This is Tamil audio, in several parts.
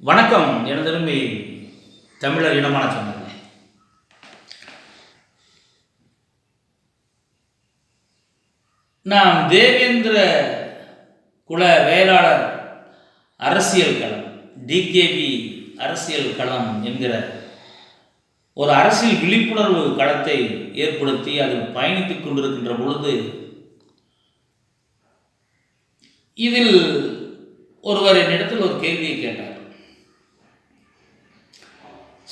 வணக்கம். எனதருமை தமிழர் இனமான சொன்னாங்க நாம் தேவேந்திர குல வேளாளர் அரசியல் களம் டிகேபி அரசியல் களம் என்கிற ஒரு அரசியல் விழிப்புணர்வு களத்தை ஏற்படுத்தி அதில் பயணித்துக் கொண்டிருக்கின்ற பொழுது இதில் ஒருவர் என்னிடத்தில் ஒரு கேள்வியை கேட்டார்.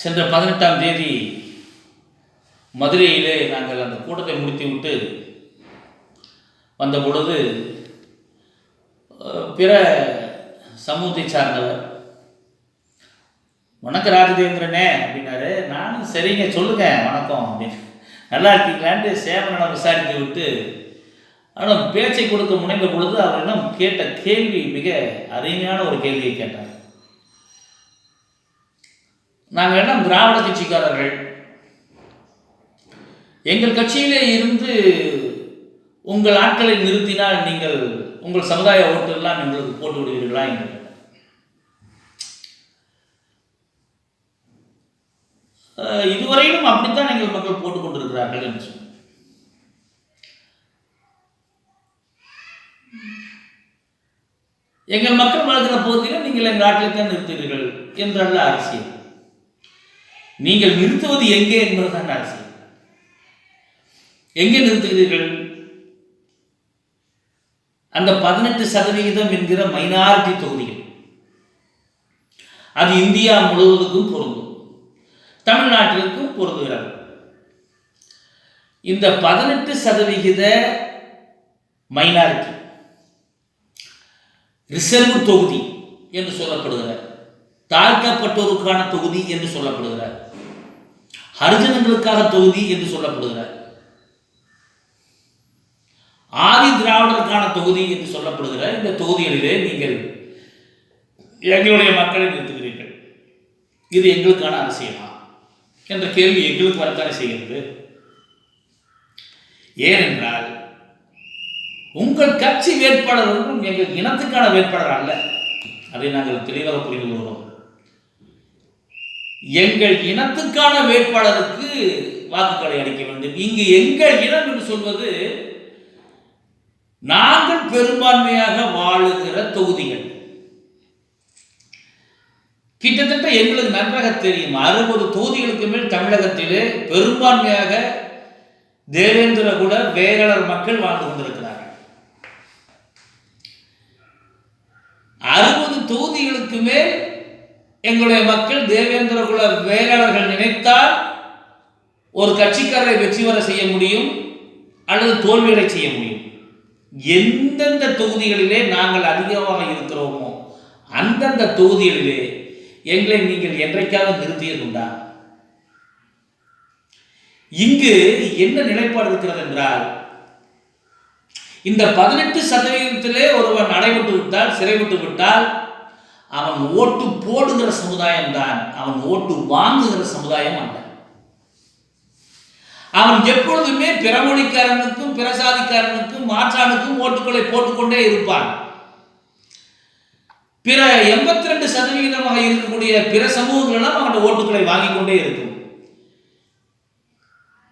சென்ற பதினெட்டாம் தேதி மதுரையிலே நாங்கள் அந்த கூட்டத்தை முடித்துவிட்டு வந்த பொழுது பிற சமூகத்தை சார்ந்தவர் வணக்கம் ராஜதேந்திரனே அப்படின்னாரு. நானும் சரிங்க சொல்லுங்க வணக்கம் அப்படின்னு. நல்லா இருக்கீங்களான்ட்டு சேவனிடம் விசாரித்து விட்டு ஆனால் பேச்சை கொடுக்க முனைந்த பொழுது அவரிடம் கேட்ட கேள்வி மிக அருமையான ஒரு கேள்வியை கேட்டார். நாங்கள் எல்லாம் திராவிட கட்சிக்காரர்கள். எங்கள் கட்சியிலே இருந்து உங்கள் ஆட்களை நிறுத்தினால் நீங்கள் உங்கள் சமுதாய ஓட்டெல்லாம் எங்களுக்கு போட்டு விடுவீர்களா என்று. இதுவரையிலும் அப்படித்தான் எங்கள் மக்கள் போட்டுக் கொண்டிருக்கிறார்கள் என்று சொன்னார் எங்கள் மக்கள் வாழ்கிற பகுதியில் நீங்கள் எங்கள் நாட்டில் தான் நிறுத்துவீர்கள் என்றல்ல அரசியல். நீங்கள் நிறுத்துவது எங்கே என்பதுதான் அரசியல் எங்கே நிறுத்துகிறீர்கள்? அந்த பதினெட்டு சதவிகிதம் என்கிற மைனாரிட்டி தொகுதிகள். அது இந்தியா முழுவதுக்கும் பொருந்தும். தமிழ்நாட்டிற்கும் பொருந்துகிறது. இந்த பதினெட்டு சதவிகித மைனாரிட்டி ரிசர்வ் தொகுதி என்று சொல்லப்படுகிறார் தாழ்த்தப்பட்டோருக்கான தொகுதி என்று சொல்லப்படுகிறார். ஹரிஜனங்களுக்காக தொகுதி என்று சொல்லப்படுகிறார். ஆதி திராவிடருக்கான தொகுதி என்று சொல்லப்படுகிற இந்த தொகுதிகளிலே நீங்கள் எங்களுடைய மக்களை நிறுத்துகிறீர்கள். இது எங்களுக்கான அரசியலா? என்ற கேள்வி எங்களுக்கு வரத்தானே செய்கிறது. ஏனென்றால் உங்கள் கட்சி வேட்பாளர் ஒன்றும் எங்கள் இனத்துக்கான வேட்பாளர் அல்ல. அதை நாங்கள் தெளிவாக புரிந்து கொள்கிறோம். எங்கள் இனத்துக்கான வேட்பாளருக்கு வாக்குகளை அளிக்க வேண்டும். இங்கு எங்கள் இனம் என்று சொல்வது நாங்கள் பெரும்பான்மையாக வாழுகிற தொகுதிகள். கிட்டத்தட்ட எங்களுக்கு நன்றாக தெரியும். அறுபது தொகுதிகளுக்கு மேல் தமிழகத்திலே பெரும்பான்மையாக தேவேந்திர குல வேளாளர் மக்கள் வாழ்ந்து கொண்டிருக்கிறார்கள். அறுபது தொகுதிகளுக்கு மேல் எங்களுடைய மக்கள் தேவேந்திர குல வேளாளர்கள் நினைத்தால் ஒரு கட்சிக்காரரை வெற்றி வர செய்ய முடியும் அல்லது தோல்வியடை செய்ய முடியும். எந்தெந்த தொகுதிகளிலே நாங்கள் அதிகமாக இருக்கிறோமோ அந்தந்த தொகுதிகளிலே எங்களை நீங்கள் என்றைக்காவது நிறுத்தியதுண்டா? இங்கு என்ன நிலைப்பாடு இருக்கிறது என்றால் இந்த பதினெட்டு சதவீதத்திலே ஒருவன் அடைபட்டு விட்டால் சிறைவிட்டு விட்டால் அவன் ஓட்டு போடுகிற சமுதாயம் தான் அவன் ஓட்டு வாங்குகிற சமுதாயம் அல்ல. அவன் எப்பொழுதுமே பிறமொழிக்காரனுக்கும் பிரசாதிக்காரனுக்கும் மாற்றானுக்கும் ஓட்டுக்களை போட்டுக்கொண்டே இருப்பான். பிற எண்பத்தி ரெண்டு சதவிகிதமாக இருக்கக்கூடிய பிற சமூகங்களெல்லாம் அவன் ஓட்டுக்களை வாங்கிக் கொண்டே இருக்கும்.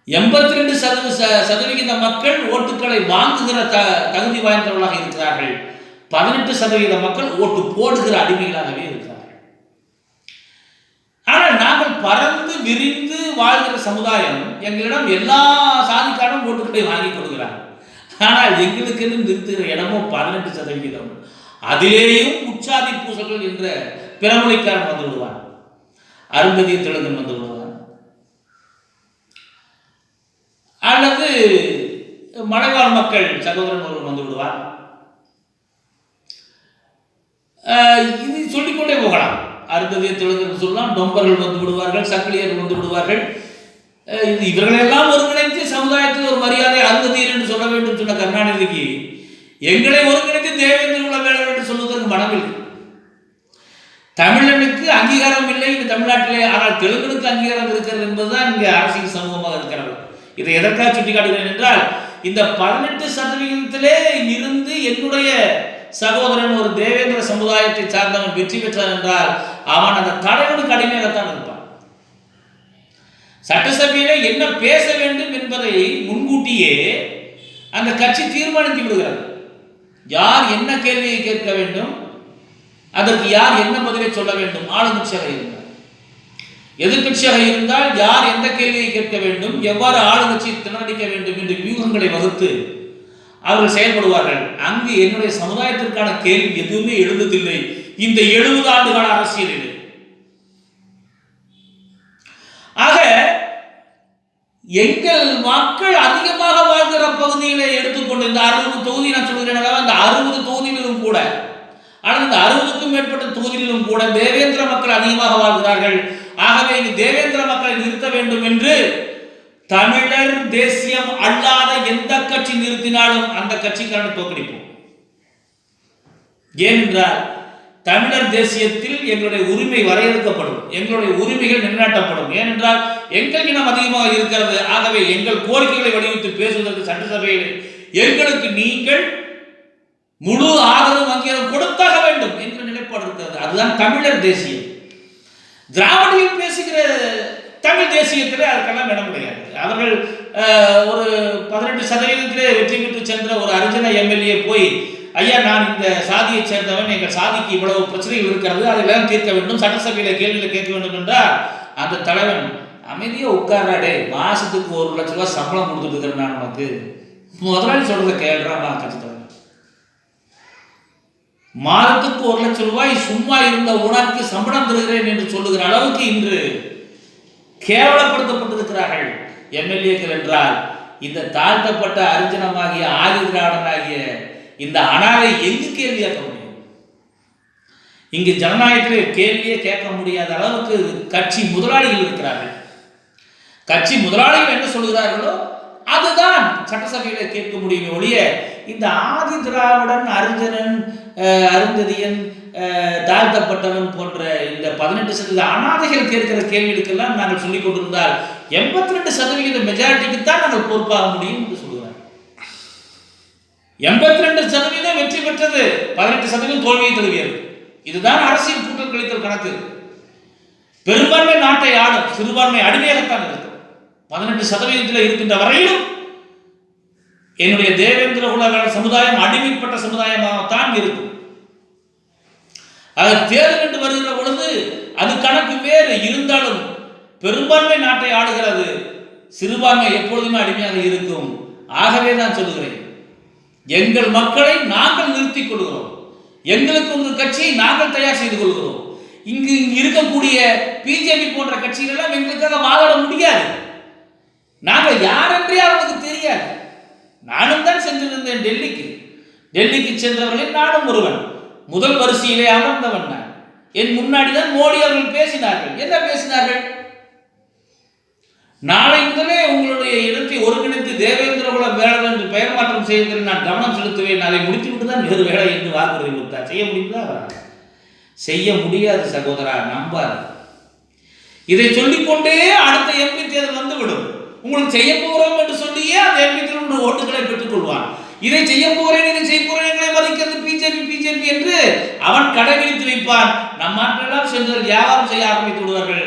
எண்பத்தி ரெண்டு சதவீத ச- சதவிகித மக்கள் ஓட்டுக்களை வாங்குகிற த தகுதி வாய்ந்தவர்களாக இருக்கிறார்கள். பதினெட்டு சதவீத மக்கள் ஓட்டு போடுகிற அடிமைகளாகவே இருக்கிறார்கள். ஆனால் நாங்கள் பறந்து விரிந்து வாழ்கிற சமுதாயம் எங்களிடம் எல்லா சாதிக்காரும் ஓட்டுகளை வாங்கி கொள்கிறார் ஆனால் எங்களுக்கென்று நிறுத்துகிற இடமோ பதினெட்டு சதவிகிதம் அதிலேயும் உற்சாதி பூசல்கள் என்ற பிறமொழிக்காரன் வந்து விடுவான். அருந்ததிய தெலுங்கன் வந்து விடுவான். அல்லது மலைவாழ் மக்கள் சகோதரன் ஒருவன் வந்து விடுவார் இது சொல்லிக்கொண்டே போகலாம். அருந்ததிய தெலுங்கன் சொல்லலாம் டொம்பர்கள் வந்து விடுவார்கள் சக்கிலியர் வந்து விடுவார்கள். இது இவர்களெல்லாம் ஒருங்கிணைத்து சமுதாயத்தில் ஒரு மரியாதை அருந்ததியர் என்று சொல்ல வேண்டும் சொன்ன கருணாநிதிக்கு எங்களை ஒருங்கிணைத்து தேவேந்திர உலக வேளர் என்று சொல்வதற்கு மனமில்லை. தமிழனுக்கு அங்கீகாரம் இல்லை இந்த தமிழ்நாட்டிலே ஆனால் தெலுங்கனுக்கு அங்கீகாரம் இருக்கிறது என்பதுதான் இங்கே அரசியல் சமூகமாக இருக்கிறது. இதை எதற்காக சுட்டிக்காட்டுகிறேன் என்றால் இந்த பதினெட்டு சதவிகிதத்திலே இருந்து என்னுடைய சகோதரன் ஒரு தேவேந்திர சமுதாயத்தை சார்ந்தவன் வெற்றி பெற்றான் என்றால் அவன் அந்த தலைவனுக்கு அடிமையாகத்தான் இருப்பான். சட்டசபையில என்ன பேச வேண்டும் என்பதை முன்கூட்டியே அந்த கட்சி தீர்மானித்து விடுகிறது. யார் என்ன கேள்வியை கேட்க வேண்டும் அதற்கு யார் என்ன பதிலை சொல்ல வேண்டும் ஆளுங்கட்சியாக இருந்தால். எதிர்கட்சியாக இருந்தால் யார் எந்த கேள்வியை கேட்க வேண்டும் எவ்வாறு ஆளுங்கட்சியை திணறடிக்க வேண்டும் என்று வியூகங்களை வகுத்து அவர்கள் செயல்படுவார்கள். அங்கு என்னுடைய சமுதாயத்திற்கான கேள்வி எதுவுமே எழுந்ததில்லை. இந்த எழுபது ஆண்டுகால அரசியலில். ஆக எங்கள் மக்கள் அதிகமாக வாழ்கிற பகுதியில எடுத்துக்கொண்டு இந்த அறுபது தொகுதி நான் சொல்கிறேன் அந்த அறுபது தொகுதியிலும் கூட ஆனால் இந்த அறுபதுக்கும் மேற்பட்ட தொகுதிகளிலும் கூட தேவேந்திர மக்கள் அதிகமாக வாழ்கிறார்கள். ஆகவே இங்கு தேவேந்திர மக்களை நிறுத்த வேண்டும் என்று தமிழர் தேசியம் அல்லாத எந்த கட்சி நிறுத்தினாலும் அந்த கட்சிக்கான தோக்கடிப்போம் ஏனென்றால் தமிழர் தேசியத்தில் எங்களுடைய உரிமை வரையறுக்கப்படும் எங்களுடைய உரிமைகள் நிலைநாட்டப்படும். ஏனென்றால் எங்கள் இனம் அதிகமாக இருக்கிறது. ஆகவே எங்கள் கோரிக்கைகளை வலியுறுத்தி பேசுவதற்கு சட்டசபையில் எங்களுக்கு நீங்கள் முழு ஆதரவு அங்கீகாரம் கொடுத்தாக வேண்டும் என்ற நிலைப்பாடு இருக்கிறது. அதுதான் தமிழர் தேசியம். திராவிடியில் பேசுகிற தமிழ் தேசியத்திலே அதுக்கெல்லாம் இடம் கிடையாது. அவர்கள் ஒரு பதினெட்டு சதவீதத்திலே வெற்றி பெற்று சென்ற ஒரு அர்ஜுன எம்எல்ஏ போய் ஐயா நான் இந்த சாதியை சேர்ந்தவன் எங்கள் சாதிக்கு இவ்வளவு பிரச்சனைகள் இருக்கிறது அதெல்லாம் தீர்க்க வேண்டும். சட்டசபையில் கேள்வியில் கேட்க வேண்டும் என்றால் அந்த தலைவன் அமைதியா உட்கார்றாடே மாசத்துக்கு ஒரு லட்ச ரூபாய் சம்பளம் கொடுத்துட்டு இருக்கிறேன் நான் உனக்கு முதலாளி சொல்றத கேள்றான் கட்சி தலைவன் மாதத்துக்கு ஒரு லட்சம் ரூபாய் சும்மா இருந்த உனக்கு சம்பளம் தருகிறேன் என்று சொல்லுகிற அளவுக்கு இன்று கேவலப்படுத்தப்பட்டிருக்கிறார்கள். எம்எல்ஏக்கள் என்றால் இந்த தாழ்த்தப்பட்ட அர்ஜுனமாகிய ஆதி திராவிடனாகிய இந்த அனாதை எங்கு கேள்வி கேட்க முடியும்? இங்கு ஜனநாயகத்தில் கேள்வியே கேட்க முடியாத அளவுக்கு கட்சி முதலாளிகள் இருக்கிறார்கள். கட்சி முதலாளிகள் என்ன சொல்கிறார்களோ அதுதான் சட்டசபையில கேட்க முடியுமே ஒழிய இந்த ஆதி திராவிடன் அரிஞ்சனன் அஹ், அருந்ததியன் தாழ்த்தப்பட்டவன் போன்ற இந்த பதினெட்டு சதவீத அனாதைகள் கேட்கிற கேள்விகளுக்கெல்லாம் நாங்கள் சொல்லிக் கொண்டிருந்தால் எண்பத்தி ரெண்டு சதவிகித மெஜாரிட்டிக்கு தான் நாங்கள் பொறுப்பாக முடியும் என்று சொல்கிறார் எண்பத்தி ரெண்டு சதவீதம் வெற்றி பெற்றது. பதினெட்டு சதவீதம் தோல்வியை தழுவியது. இதுதான் அரசியல் கூட்டல் கழித்தல் கணக்கு. பெரும்பான்மை நாட்டை ஆளும் சிறுபான்மை அடிமையாகத்தான் இருக்கும். பதினெட்டு சதவீதத்தில் இருக்கின்ற வரையிலும் என்னுடைய தேவேந்திர உலக சமுதாயம் அடிமைப்பட்ட சமுதாயமாகத்தான் இருக்கும். அது தேர்தல் என்று வருகிற பொழுது அது கணக்கு வேறு. இருந்தாலும் பெரும்பான்மை நாட்டை ஆளுகிறது. சிறுபான்மை எப்பொழுதுமே அடிமையாக இருக்கும். ஆகவே தான் சொல்லுகிறேன் எங்கள் மக்களை நாங்கள் நிறுத்திக் கொள்கிறோம். எங்களுக்கு ஒரு கட்சியை நாங்கள் தயார் செய்து கொள்கிறோம். இங்கு இருக்கக்கூடிய பிஜேபி போன்ற கட்சிகள் எல்லாம் எங்களுக்காக வாதாட முடியாது. நாங்கள் யாரென்றே அவனுக்கு தெரியாது. நானும் தான் சென்றிருந்தேன் டெல்லிக்கு. டெல்லிக்கு சென்றவர்களில் நானும் ஒருவன். முதல் வரிசையிலே அமர்ந்தவன் நான். என் முன்னாடி தான் மோடி அவர்கள் பேசினார்கள். என்ன பேசினார்கள்? நாளை முதலே உங்களுடைய இடத்தை ஒருங்கிணைத்து தேவேந்திர குல வேளர் என்று பெயர் மாற்றம் செய்வதில் நான் கவனம் செலுத்துவேன். அதை முடித்துவிட்டு தான் வேறு வேலை என்று வாக்குறுதி கொடுத்தார் செய்ய முடியுதா செய்ய முடியாது சகோதரா நம்பாது. இதை சொல்லிக்கொண்டே அடுத்த எம்பி தேர்தல் வந்துவிடும். உங்களுக்கு செய்ய போகிறோம் என்று சொல்லியே அந்த எம்பி தேர்தல் ஓட்டுகளை பெற்றுக் கொள்வான். இதை செய்ய போகிறேன் இதை செய்ய போகிறேன் எங்களை மதிக்கிறது பிஜேபி அவன் கடை அவன் கடைபிடித்து வைப்பான். நம் நாட்டெல்லாம் சென்று வியாபாரம் செய்ய ஆரம்பித்து விடுவார்கள்.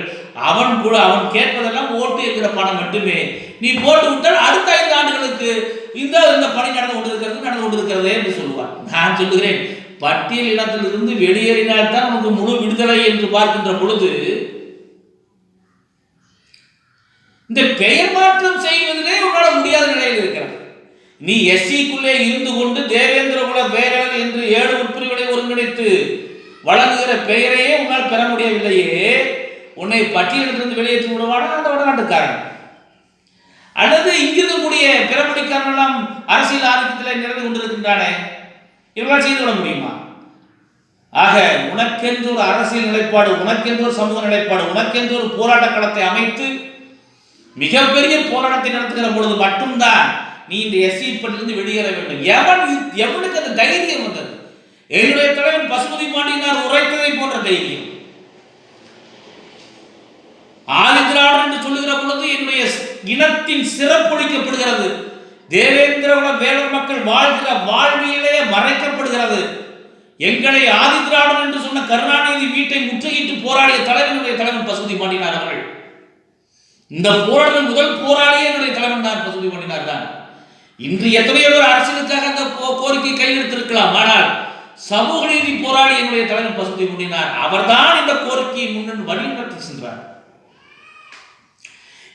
அவன் கூட அவன் கேட்பதெல்லாம் ஓட்டு என்கிற பணம் மட்டுமே. நீ போட்டு விட்டால் அடுத்த ஐந்து ஆண்டுகளுக்கு இந்த இந்த பணி நடந்து கொண்டிருக்கிறது நடந்து கொண்டிருக்கிறதே என்று சொல்லுவான். நான் சொல்லுகிறேன் பட்டியல் இனத்திலிருந்து வெளியேறினால்தான் நமக்கு முழு விடுதலை என்று பார்க்கின்ற பொழுது இந்த பெயர் மாற்றம் செய்வதிலே உன்னால முடியாத நிலையில் இருக்கிறது. நீ எஸ்சிக்குள்ளே இருந்து கொண்டு தேவேந்திர குல என்று ஏழு உட்பிரிவுகளை ஒருங்கிணைத்து வழங்குகிற பெயரையே உன்னால் பெற முடியவில்லையே. உன்னை பட்டியலிலிருந்து வெளியேற்றி விடுவானா? அந்த வடநாட்டுக்காரன். அல்லது இங்கிருக்கக்கூடிய பிறமொழிக்காரன் எல்லாம் அரசியல் ஆதிக்கத்தில் நிறைந்து கொண்டிருக்கின்றானே. இவர்களால் செய்து கொள்ள முடியுமா? ஆக உனக்கென்று ஒரு அரசியல் நிலைப்பாடு உனக்கென்று ஒரு சமூக நிலைப்பாடு உனக்கென்று ஒரு போராட்ட களத்தை அமைத்து மிகப்பெரிய போராட்டத்தை நடத்துகிற பொழுது மட்டும்தான் நீ இந்த எஸ்சி வெளியேற வேண்டும். எவன் எவனுக்கு அந்த தைரியம் வந்தது? என்னுடைய தலைவன் பசுபதி பாண்டியனார் உரைத்ததை போன்ற தைரியம். ஆதிதிராவிடர் என்று சொல்லுகிற பொழுது என்னுடைய இனத்தின் சிறப்பொழிக்கப்படுகிறது. தேவேந்திர வேளர் மக்கள் வாழ்கிற வாழ்வியலே மறைக்கப்படுகிறது. எங்களை ஆதித்திராடன் என்று சொன்ன கருணாநிதி வீட்டை முற்றுகையிட்டு போராடிய தலைவனுடைய தலைவன் பசுதி பாண்டினார் அவர்கள். இந்த போராட்டம் முதல் போராளியே என்னுடைய தலைவன் தான் பசுபதி பாண்டினார் தான். இன்று எத்தனையோ பேர் அரசியலுக்காக அந்த கோ- கோரிக்கை கையெழுத்திருக்கலாம் ஆனால் சமூக நீதி போராளி என்னுடைய தலைவர் பசுபதி பாண்டினார் அவர்தான் இந்த கோரிக்கையை முன்னெடுத்து வழிநடத்தி சென்றார்.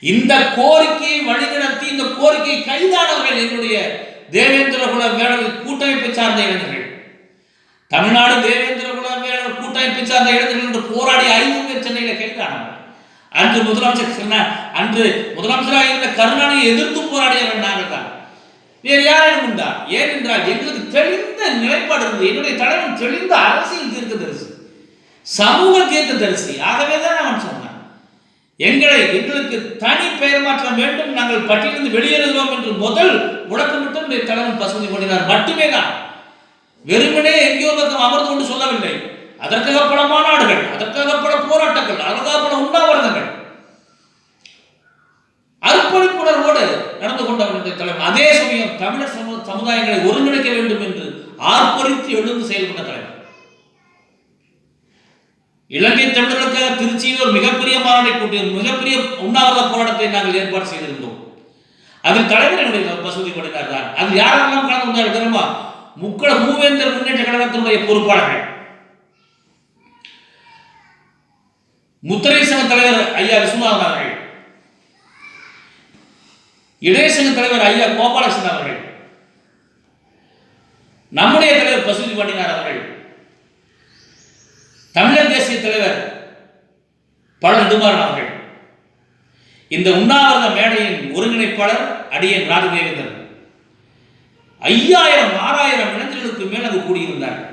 இந்த கோரிக்கையை வழிநடத்தி இந்த கோரிக்கை கைதானவர்கள் என்னுடைய தேவேந்திர குல கூட்டமைப்பை சார்ந்த இளைஞர்கள். தமிழ்நாடு தேவேந்திர குல வேடர் கூட்டமைப்பை சார்ந்த இளைஞர்கள் என்று போராடி ஐந்து பேர் சென்னையில் கைதானார்கள் அன்று முதலமைச்சர் சொன்னார், அன்று முதலமைச்சராக இருந்த கருணாநிதியை எதிர்த்து போராடியவர்கள் நாங்கள் தான் வேறு யாரும் உண்டா? ஏனென்றால் எங்களுக்கு தெளிந்த நிலைப்பாடு இருந்தது. என்னுடைய தலைவன் தெளிந்த அரசியல் தீர்க்கதரிசி. சமூக தீர்க்கதரிசி. ஆகவே தான் அவன் சொன்னான். எங்களை எங்களுக்கு தனி பெயர் மாற்றம் வேண்டும். நாங்கள் பட்டியலிருந்து வெளியேறுகிறோம் என்று முதல் முடக்கு மட்டும் என்னுடைய தலைவன் பசுமதி கொண்டினார் மட்டுமே தான். வெறுமனே எங்கேயோ பக்கம் அமர்ந்து கொண்டு சொல்லவில்லை. அதற்காக பல மாநாடுகள் அதற்காக பல போராட்டங்கள் அதற்காக பல உண்ணாவிரதங்கள். அர்ப்பணிப்புணர்வோடு நடந்து கொண்டவர்களுடைய தலைவர். அதே சமயம் தமிழர் சமு சமுதாயங்களை ஒருங்கிணைக்க வேண்டும் என்று ஆர்ப்பரித்து எழுந்து செயல்பட்ட தலைவர். இலங்கை தமிழர்களுக்காக திருச்சியில் ஒரு மிகப்பெரிய மாநாட்டை கூட்டி மிகப்பெரிய உண்ணாவிரத போராட்டத்தை நாங்கள் ஏற்பாடு செய்திருந்தோம். அதில் தலைவர் என்னுடைய பசுதி கொண்டார் தான். அது யாரெல்லாம் கலந்து கொண்டார்கள் தெரியுமா? முக்கள மூவேந்தர் முன்னேற்ற கழகத்தினுடைய பொறுப்பாளர்கள். முத்திரை சங்க தலைவர் ஐயா விஸ்வநாதன் இடையசங்க தலைவர் ஐயா கோபாலகிருஷ்ணன் அவர்கள் நம்முடைய தலைவர் பசுதி பாண்டினார் அவர்கள் தமிழர் தேசிய தலைவர் பல நெடுமாறன் அவர்கள் இந்த உண்ணாவிரத மேடையின் ஒருங்கிணைப்பாளர் அடியன் ராஜதேவேந்தர் ஐயாயிரம் ஆறாயிரம் இளைஞர்களுக்கு மேல் அங்கு கூடியிருந்தார்கள்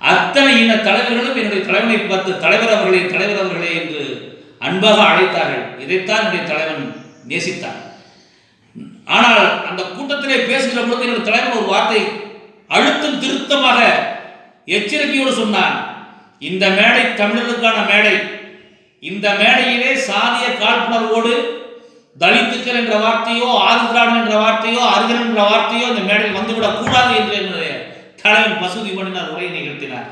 அத்தனை இன தலைவர்களும் என்னுடைய தலைவனை பார்த்து தலைவர் அவர்களே தலைவர் அவர்களே என்று அன்பாக அழைத்தார்கள். இதைத்தான் என்னுடைய தலைவன் நேசித்தார். ஆனால் அந்த கூட்டத்திலே பேசுகிற பொழுது என்னுடைய தலைவர் ஒரு வார்த்தை அழுத்தம் திருத்தமாக எச்சரிக்கையோடு சொன்னான் இந்த மேடை தமிழர்களுக்கான மேடை. இந்த மேடையிலே சாதிய காழ்ப்புணர்வோடு தலித்துக்கள் என்ற வார்த்தையோ ஆதிதிராடன் என்ற வார்த்தையோ அருகன் என்ற வார்த்தையோ இந்த மேடையில் வந்துவிடக் கூடாது என்று என்னுடைய தலைவன் பசுதி பண்ணினார் உரையை நிகழ்த்தினார்.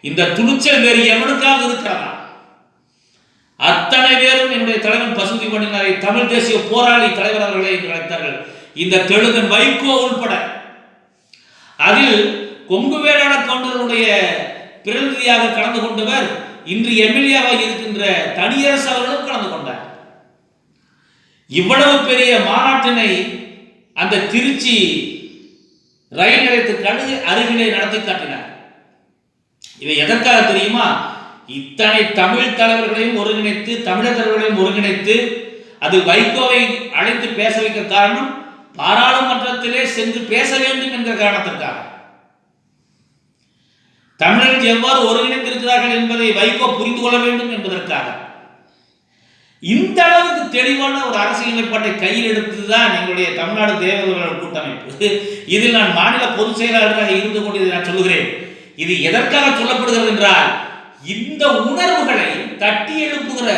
இந்த துணிச்சல் வேறு எவனுக்காக இருக்கிறதா? அத்தனை பேரும் என்னுடைய தலைவன் பசுதி மணினாரை தமிழ் தேசிய போராளி தலைவர் அவர்களை என்று அழைத்தார்கள். இந்த தெலுங்கன் வைகோ உள்பட. அதில் கொங்கு வேளாண கவுண்டர்களுடைய பிரதிநிதியாக கலந்து கொண்டவர் இன்று எம்எல்ஏவாக இருக்கின்ற தனியரசு அவர்களும் கலந்து கொண்டார். இவ்வளவு பெரிய மாநாட்டினை அந்த திருச்சி ரயில் நிலையத்துக்கு அருகிலே நடத்தி காட்டினார். இவை எதற்காக தெரியுமா? இத்தனை தமிழ் தலைவர்களையும் ஒருங்கிணைத்து தமிழர் தலைவர்களையும் ஒருங்கிணைத்து அது வைகோவை அழைத்து பேச வைக்க காரணம் பாராளுமன்றத்திலே சென்று பேச வேண்டும் என்ற காரணத்திற்காக. தமிழர்கள் எவ்வாறு ஒருங்கிணைந்திருக்கிறார்கள் என்பதை வைகோ புரிந்து கொள்ள வேண்டும் என்பதற்காக. இந்த அளவுக்கு தெளிவான ஒரு அரசியல் நிலைப்பாட்டை கையில் எடுத்ததுதான் எங்களுடைய தமிழ்நாடு தேவர்கள் கூட்டமைப்பு. இதில் நான் மாநில பொதுச் செயலாளராக இருந்து கொண்டு நான் சொல்லுகிறேன். இது எதற்காக சொல்லப்படுகிறது என்றால் இந்த உணர்வுகளை தட்டி எழுப்புகிற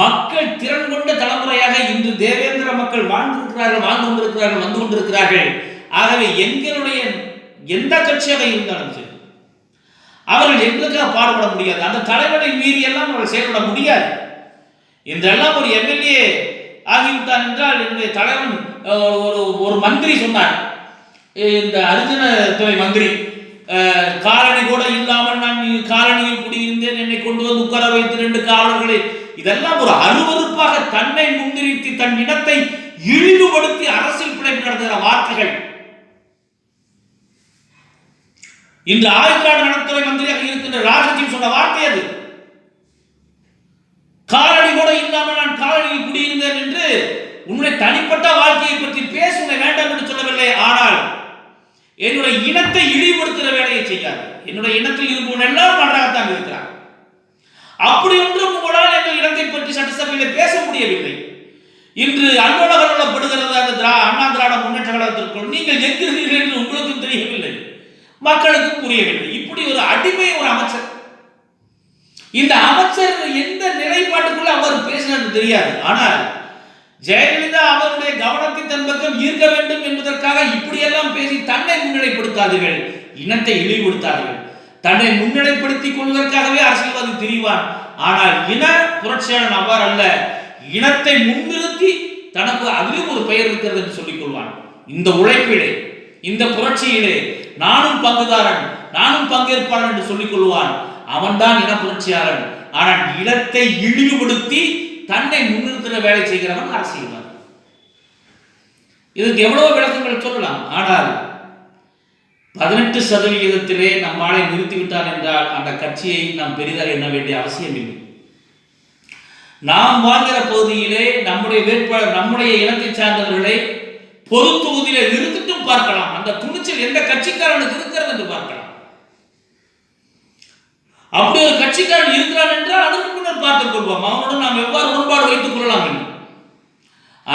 மக்கள் திறன் கொண்ட தலைமுறையாக இன்று தேவேந்திர மக்கள் வாழ்ந்திருக்கிறார்கள் வாழ்ந்து கொண்டிருக்கிறார்கள் வந்து கொண்டிருக்கிறார்கள். ஆகவே எங்களுடைய எந்த கட்சியாக இருந்தாலும் சரி அவர்கள் எங்களுக்காக பாடுபட முடியாது. அந்த தலைவனை மீறி எல்லாம் அவர்கள் செயல்பட முடியாது. என்றெல்லாம் ஒரு எம்எல்ஏ ஆகிவிட்டார் என்றால் என்னுடைய தலைவன் ஒரு ஒரு மந்திரி சொன்னார். இந்த அர்ஜுன துறை மந்திரி காலணி கூட இல்லாமல் நான் இ- குடியிருந்தேன். என்னை கொண்டு வந்து உட்கார வைத்து ரெண்டு காவலர்களை. இதெல்லாம் ஒரு அருவருப்பாக தன்னை முன்னிறுத்தி தன் இனத்தை இழிவுபடுத்தி அரசியல் பிழைப்பு நடத்துகிற வார்த்தைகள். இன்று ஆயுர்காடு நலத்துறை மந்திரியாக இருக்கின்ற ராஜஜீவ் சொன்ன வார்த்தை அது. காலடி கூட இல்லாமல் நான் காலனியில் குடியிருந்தேன் என்று உன்னுடைய தனிப்பட்ட வாழ்க்கையை பற்றி பேச வேண்டாம் என்று சொல்லவில்லை. ஆனால் என்னுடைய இனத்தை இழிவுபடுத்துகிற வேலையை செய்யாது. என்னுடைய இனத்தில் இருப்பவன் எல்லாம் நன்றாகத்தான் இருக்கிறார். அப்படி ஒன்றும் உங்களால் எங்கள் இனத்தை பற்றி சட்டசபையில் பேச முடியவில்லை. இன்று அலுவலகம் கொள்ளப்படுகிறது அந்த திரா அண்ணா திராவிட முன்னேற்ற கழகத்திற்குள் நீங்கள் எங்கிருக்கிறீர்கள் என்று உங்களுக்கும் தெரியவில்லை. மக்களுக்கும் புரியவில்லை. இப்படி ஒரு அடிமை ஒரு அமைச்சர். இந்த அமைச்சர் எந்த நிலைப்பாட்டுக்குள்ள அவர் பேசினது தெரியாது. ஆனால் ஜெயலலிதா அவர் அவருடைய கவனத்தை தன் பக்கம் ஈர்க்க வேண்டும் என்பதற்காக இப்படியெல்லாம் பேசி தன்னை முன்னிலைப்படுத்தாதீர்கள். இனத்தை இழிவுபடுத்தாதீர்கள். தன்னை முன்னிலைப்படுத்திக் கொள்வதற்காகவே அரசியல்வாதி திரிவான். ஆனால் இன புரட்சியாளன் அவ்வாறு அல்ல இனத்தை முன்னிறுத்தி தனக்கு அதிலும் ஒரு பெயர் இருக்கிறது என்று சொல்லிக் கொள்வான். இந்த உழைப்பிலே இந்த புரட்சியிலே நானும் பங்குதாரன் நானும் பங்கேற்பாளன் என்று சொல்லிக் கொள்வான். அவன்தான் இன புரட்சியாளன். ஆனால் இனத்தை இழிவுபடுத்தி தன்னை முன்னிறுத்துற வேலை செய்கிறவன் அரசியல்வாதி. இதுக்கு எவ்வளவு விளக்கங்கள் சொல்லலாம். ஆனால் பதினெட்டு சதவிகிதத்திலே நம் ஆளை நிறுத்திவிட்டார் என்றால் அந்த கட்சியை நாம் பெரிதாக எண்ண வேண்டிய அவசியம் இல்லை. நாம் வாழ்கிற பகுதியிலே நம்முடைய வேட்பாளர் நம்முடைய இனத்தை சார்ந்தவர்களை பொது தொகுதியில நிறுத்திட்டும் பார்க்கலாம். அந்த துணிச்சல் எந்த கட்சிக்காரனுக்கு இருக்கிறது என்று பார்க்கலாம். அப்படி ஒரு கட்சிக்காரன் இருக்கிறான் என்றால் அதற்கு முன்னர் பார்த்துக் கொள்வோம். அவனுடன் நாம் எவ்வாறு உடன்பாடு வைத்துக் கொள்ளலாம் என்று.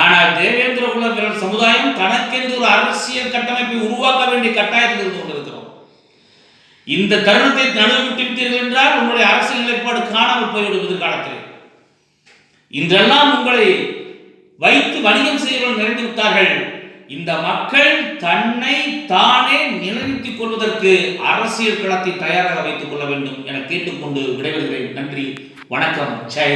ஆனால் தேவேந்திர குல வீரர் சமுதாயம் தனக்கென்று ஒரு அரசியல் கட்டமைப்பை உருவாக்க வேண்டிய கட்டாயத்தில் இருந்து கொண்டிருக்கிறோம். இந்த தருணத்தை நடுவு விட்டு விட்டீர்கள் என்றால் உங்களுடைய அரசியல் நிலைப்பாடு காணாமல் போய்விடும் எதிர்காலத்தில் இன்றெல்லாம் உங்களை வைத்து வணிகம் செய்வர்கள் நிறைந்து விட்டார்கள். இந்த மக்கள் தன்னை தானே நிலைநிறுத்திக் கொள்வதற்கு அரசியல் களத்தை தயாராக வைத்துக் கொள்ள வேண்டும் என கேட்டுக்கொண்டு விடைபெறுகிறேன். நன்றி வணக்கம் ஜெய